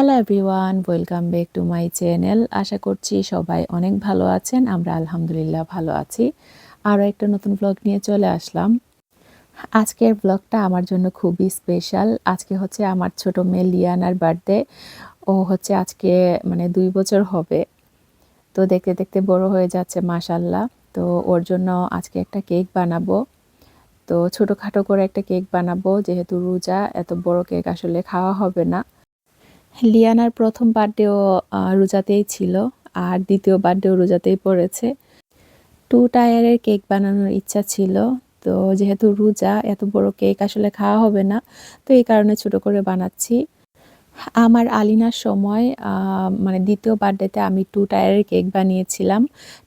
Hello everyone, welcome back to my channel. আশা করছি সবাই অনেক ভালো আছেন, আমরা আলহামদুলিল্লাহ ভালো আছি। আরও একটা নতুন ব্লগ নিয়ে চলে আসলাম। আজকের ব্লগটা আমার জন্য খুবই স্পেশাল আজকে হচ্ছে আমার ছোট মেয়ে লিয়ানার বার্থডে ও হচ্ছে আজকে মানে দুই বছর হবে। তো দেখতে দেখতে বড় হয়ে যাচ্ছে মাশাল্লাহ তো ওর জন্য আজকে একটা কেক বানাবো। তো ছোটোখাটো করে একটা কেক বানাবো, যেহেতু রোজা, এত বড় কেক আসলে খাওয়া হবে না। লিয়ানার প্রথম বার্থডেও রোজাতেই ছিল আর দ্বিতীয় বার্থডেও রোজাতেই পড়েছে। টু টায়ারের কেক বানানোর ইচ্ছা ছিল। তো যেহেতু রোজা, এত বড় কেক আসলে খাওয়া হবে না, তো এই কারণে ছোট করে বানাচ্ছি। আমার আলিনার সময় মানে দ্বিতীয় বার্থডেতে আমি টু টায়ারের কেক বানিয়েছিলাম।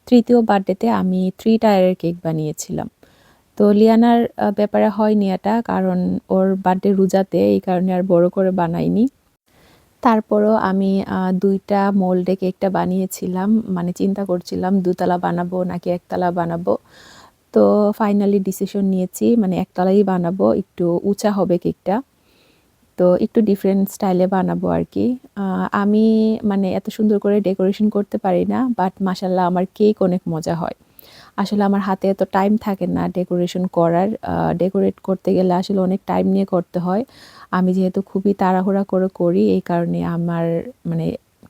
তৃতীয় বার্থডেতে আমি থ্রি টায়ারের কেক বানিয়েছিলাম। তো লিয়ানার ব্যাপারে হয়নি এটা, কারণ ওর বার্থডে রোজাতে, এই কারণে আর বড় করে বানাইনি। তারপরও আমি দুইটা মোল্ডে কেকটা বানিয়েছিলাম। মানে চিন্তা করছিলাম, দুতলা বানাবো নাকি একতলা বানাবো। তো ফাইনালি ডিসিশন নিয়েছি মানে একতলাই বানাবো, একটু উঁচা হবে কেকটা তো একটু ডিফারেন্ট স্টাইলে বানাবো আর কি আমি মানে এত সুন্দর করে ডেকোরেশন করতে পারি না বাট মাসাল্লাহ আমার কেক অনেক মজা হয়। আসলে আমার হাতে এত টাইম থাকে না ডেকোরেশন করার। ডেকোরেট করতে গেলে আসলে অনেক টাইম নিয়ে করতে হয়। আমি যেহেতু খুবই তাড়াহুড়া করে করি, এই কারণে আমার মানে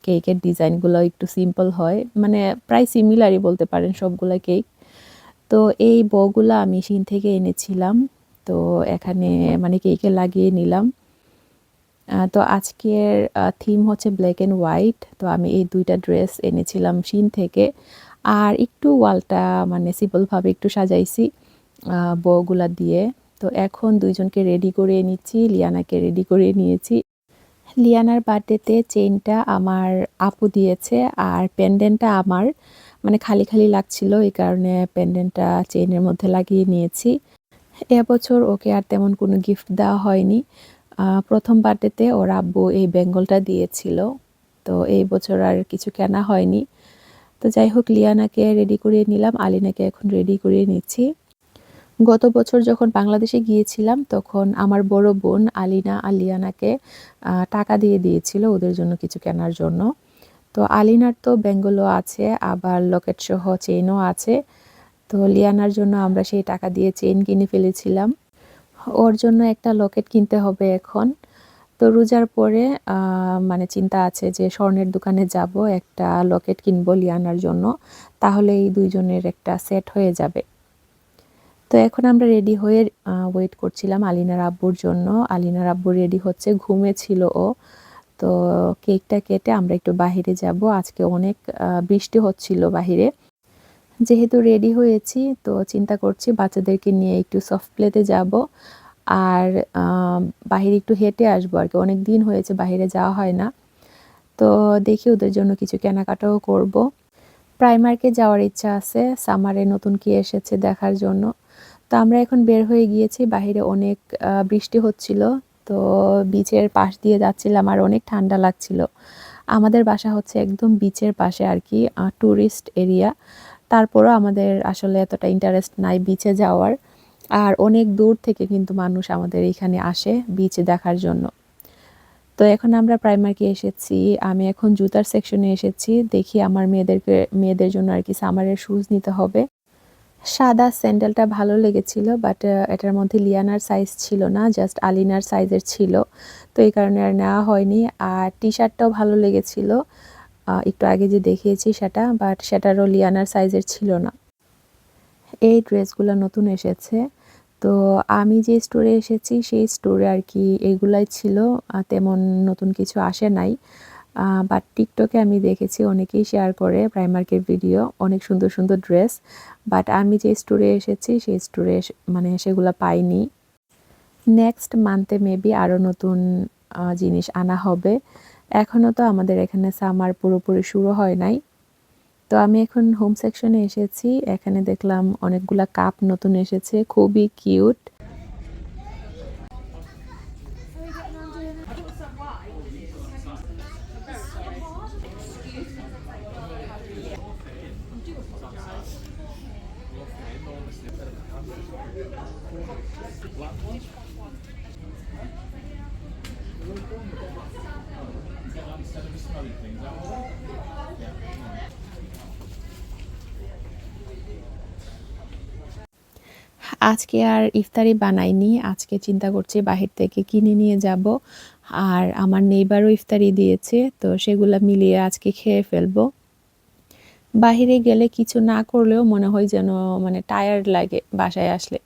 কেকের ডিজাইনগুলো একটু সিম্পল হয়। মানে প্রায় সিমিলারই বলতে পারেন সবগুলো কেক তো এই বগুলো আমি সিন থেকে এনেছিলাম। তো এখানে মানে কেকে লাগিয়ে নিলাম। তো আজকের থিম হচ্ছে ব্ল্যাক অ্যান্ড হোয়াইট তো আমি এই দুইটা ড্রেস এনেছিলাম সিন থেকে। আর একটু ওয়ালটা মানে সিম্পলভাবে একটু সাজাইছি বগুলা দিয়ে। তো এখন দুইজনকে রেডি করে নিচ্ছি, লিয়ানাকে রেডি করে নিয়েছি। লিয়ানার বার্থডেতে চেইনটা আমার আপু দিয়েছে আর পেন্ডেন্টটা আমার। মানে খালি খালি লাগছিল, এই কারণে পেন্ডেন্টটা চেইনের মধ্যে লাগিয়ে নিয়েছি। এবছর ওকে আর তেমন কোনো গিফট দেওয়া হয়নি। প্রথম বার্থডেতে ওর আব্বু এই বেঙ্গলটা দিয়েছিল, তো এই বছর আর কিছু কেনা হয়নি। তো যাই হোক, লিয়ানাকে রেডি করিয়ে নিলাম, আলিনাকে এখন রেডি করিয়ে নিচ্ছি। গত বছর যখন বাংলাদেশে গিয়েছিলাম, তখন আমার বড় বোন আলিনা আলিয়ানাকে টাকা দিয়ে দিয়েছিল ওদের জন্য কিছু কেনার জন্য। তো আলিনার তো বেঙ্গলও আছে, আবার লকেট সহ চেইনও আছে। তো লিয়ানার জন্য আমরা সেই টাকা দিয়ে চেইন কিনে ফেলেছিলাম। ওর জন্য একটা লকেট কিনতে হবে এখন। তো রোজার পরে মানে চিন্তা আছে যে স্বর্ণের দোকানে যাব, একটা লকেট কিনবো লিয়ানার জন্য। তাহলে এই দুইজনের একটা সেট হয়ে যাবে। তো এখন আমরা রেডি হয়ে ওয়েট করছিলাম আলিনার আব্বুর জন্য। আলিনার আব্বু রেডি হচ্ছে ঘুমেছিল ও। তো কেকটা কেটে আমরা একটু বাহিরে যাব। আজকে অনেক বৃষ্টি হচ্ছিল বাহিরে। যেহেতু রেডি হয়েছি, তো চিন্তা করছি বাচ্চাদেরকে নিয়ে একটু সফট প্লেতে যাব। আর বাহিরে একটু হেঁটে আসব আর কি। অনেক দিন হয়েছে বাহিরে যাওয়া হয় না। তো দেখি ওদের জন্য কিছু কেনাকাটাও করব। প্রাইমার্কে যাওয়ার ইচ্ছা আছে। সামারে নতুন কি এসেছে দেখার জন্য। তো আমরা এখন বের হয়ে গিয়েছি। বাহিরে অনেক বৃষ্টি হচ্ছিল। তো বিচের পাশ দিয়ে যাচ্ছিলাম আর অনেক ঠান্ডা লাগছিল। আমাদের বাসা হচ্ছে একদম বিচের পাশে আর কি ট্যুরিস্ট এরিয়া তারপরও আমাদের আসলে এতটা ইন্টারেস্ট নাই বিচে যাওয়ার। আর অনেক দূর থেকে কিন্তু মানুষ আমাদের এখানে আসে বিচ দেখার জন্য। তো এখন আমরা প্রাইমারকে এসেছি। আমি এখন জুতার সেকশনে এসেছি। দেখি আমার মেয়েদেরকে, মেয়েদের জন্য আর কি সামারের শুজ নিতে হবে। সাদা স্যান্ডেলটা ভালো লেগেছিল বাট এটার মধ্যে লিয়ানার সাইজ ছিল না জাস্ট আলিনার সাইজের ছিল। তো এই কারণে আর নেওয়া হয়নি। আর টি শার্টটাও ভালো লেগেছিল। একটু আগে যে দেখিয়েছি সেটা বাট সেটারও লিয়ানার সাইজের ছিল না। এই ড্রেসগুলো নতুন এসেছে। তো আমি যে স্টোরে এসেছি, সেই স্টোরে আর কি এইগুলাই ছিল। তেমন নতুন কিছু আসে নাই। বাট টিকটকে আমি দেখেছি অনেকেই শেয়ার করে প্রাইমার্কের ভিডিও অনেক সুন্দর সুন্দর ড্রেস বাট আমি যে স্টোরে এসেছি, সেই স্টোরে মানে সেগুলো পাইনি। নেক্সট মান্থে মেবি আরও নতুন জিনিস আনা হবে। এখনও তো আমাদের এখানে সামার পুরোপুরি শুরু হয় নাই। তো আমি এখন হোম সেকশনে এসেছি, এখানে দেখলাম অনেকগুলা কাপ নতুন এসেছে, খুবই কিউট আজকে আর ইফতারি বানাইনি, আজকে চিন্তা করছি বাহির থেকে কিনে নিয়ে যাব। আর আমার নেইবারও ইফতারি দিয়েছে, তো সেগুলো মিলিয়ে আজকে খেয়ে ফেলব। বাহিরে গেলে কিছু না করলেও মনে হয় যেন মানে টায়ার্ড লাগে বাসায় আসলে।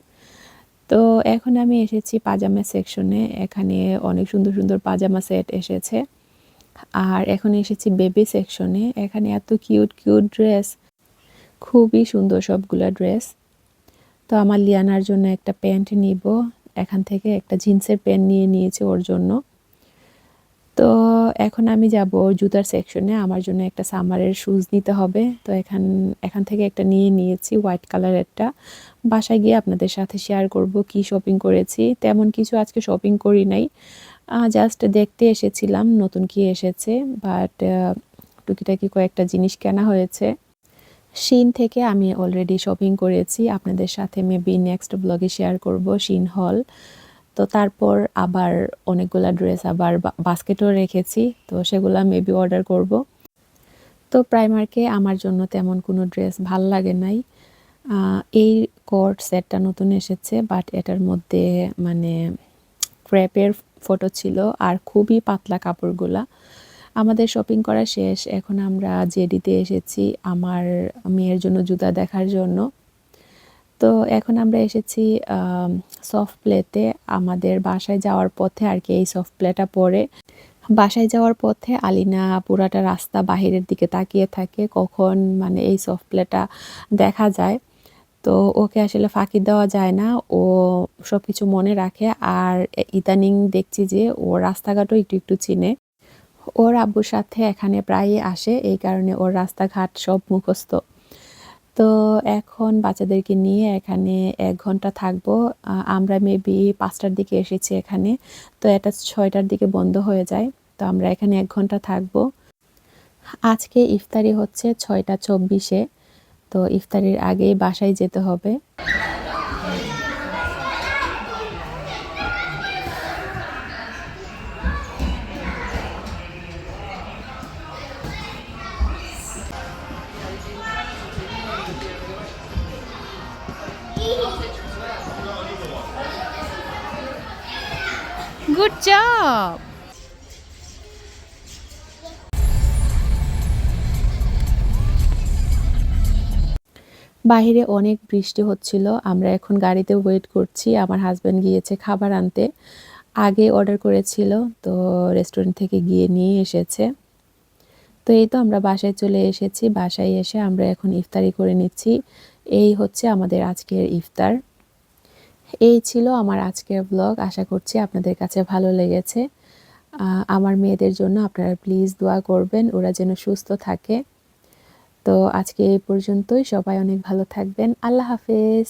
তো এখন আমি এসেছি পাজামা সেকশনে এখানে অনেক সুন্দর সুন্দর পাজামা সেট এসেছে। আর এখন এসেছি বেবি সেকশনে এখানে এত কিউট কিউট ড্রেস খুবই সুন্দর সবগুলা ড্রেস তো আমার লিয়ানার জন্য একটা প্যান্ট নিব। এখান থেকে একটা জিন্সের প্যান্ট নিয়ে নিয়েছি ওর জন্য। তো এখন আমি যাব জুতার সেকশনে আমার জন্য একটা সামারের শুজ নিতে হবে। তো এখান এখান থেকে একটা নিয়ে নিয়েছি হোয়াইট কালারেরটা বাসায় গিয়ে আপনাদের সাথে শেয়ার করব কি শপিং করেছি। তেমন কিছু আজকে শপিং করি নাই। জাস্ট দেখতে এসেছিলাম, নতুন কি এসেছে বাট টুকিটাকি কয়েকটা জিনিস কেনা হয়েছে। শিন থেকে আমি অলরেডি শপিং করেছি। আপনাদের সাথে মেবি নেক্সট ব্লগে শেয়ার করব, শিন হল তো তারপর আবার অনেকগুলা ড্রেস আবার বাস্কেটও রেখেছি, তো সেগুলা মেবি অর্ডার করব। তো প্রাইমার্কে আমার জন্য তেমন কোনো ড্রেস ভালো লাগে নাই। এই কোট সেটটা নতুন এসেছে বাট এটার মধ্যে মানে ক্র্যাপের ফটো ছিল আর খুবই পাতলা কাপড়গুলা। আমাদের শপিং করা শেষ, এখন আমরা জেডিতে এসেছি আমার মেয়ের জন্য জুতা দেখার জন্য। তো এখন আমরা এসেছি সফট প্লেতে আমাদের বাসায় যাওয়ার পথে আর কি এই সফট প্লেটা পরে বাসায় যাওয়ার পথে আলিনা পুরাটা রাস্তা বাহিরের দিকে তাকিয়ে থাকে, কখন মানে এই সফট প্লেটা দেখা যায়। তো ওকে আসলে ফাঁকি দেওয়া যায় না, ও সব কিছু মনে রাখে। আর ইদানিং দেখছি যে ও রাস্তাঘাটও একটু একটু চিনে। ওর আব্বুর সাথে এখানে প্রায়ই আসে, এই কারণে ওর রাস্তাঘাট সব মুখস্থ। তো এখন বাচ্চাদেরকে নিয়ে এখানে এক ঘণ্টা থাকব। আমরা মেবি পাঁচটার দিকে এসেছি এখানে, তো এটা ছয়টার দিকে বন্ধ হয়ে যায়, তো আমরা এখানে এক ঘণ্টা থাকব। আজকে ইফতারি হচ্ছে ছয়টা চব্বিশে, তো ইফতারির আগেই বাসায় যেতে হবে। Good job! বাহিরে অনেক বৃষ্টি হচ্ছিল। আমরা এখন গাড়িতে ওয়েট করছি। আমার হাজব্যান্ড গিয়েছে খাবার আনতে। আগে অর্ডার করেছিল, তো রেস্টুরেন্ট থেকে গিয়ে নিয়ে এসেছে। তো এই তো আমরা বাসায় চলে এসেছি। বাসায় এসে আমরা এখন ইফতারি করে নিচ্ছি। এই হচ্ছে আমাদের আজকের ইফতার। এই ছিল আমার আজকের ব্লগ আশা করছি আপনাদের কাছে ভালো লেগেছে। আমার মেয়েদের জন্য আপনারা প্লিজ দোয়া করবেন, ওরা যেন সুস্থ থাকে। তো আজকে এই পর্যন্তই। সবাই অনেক ভালো থাকবেন। আল্লাহ হাফেজ।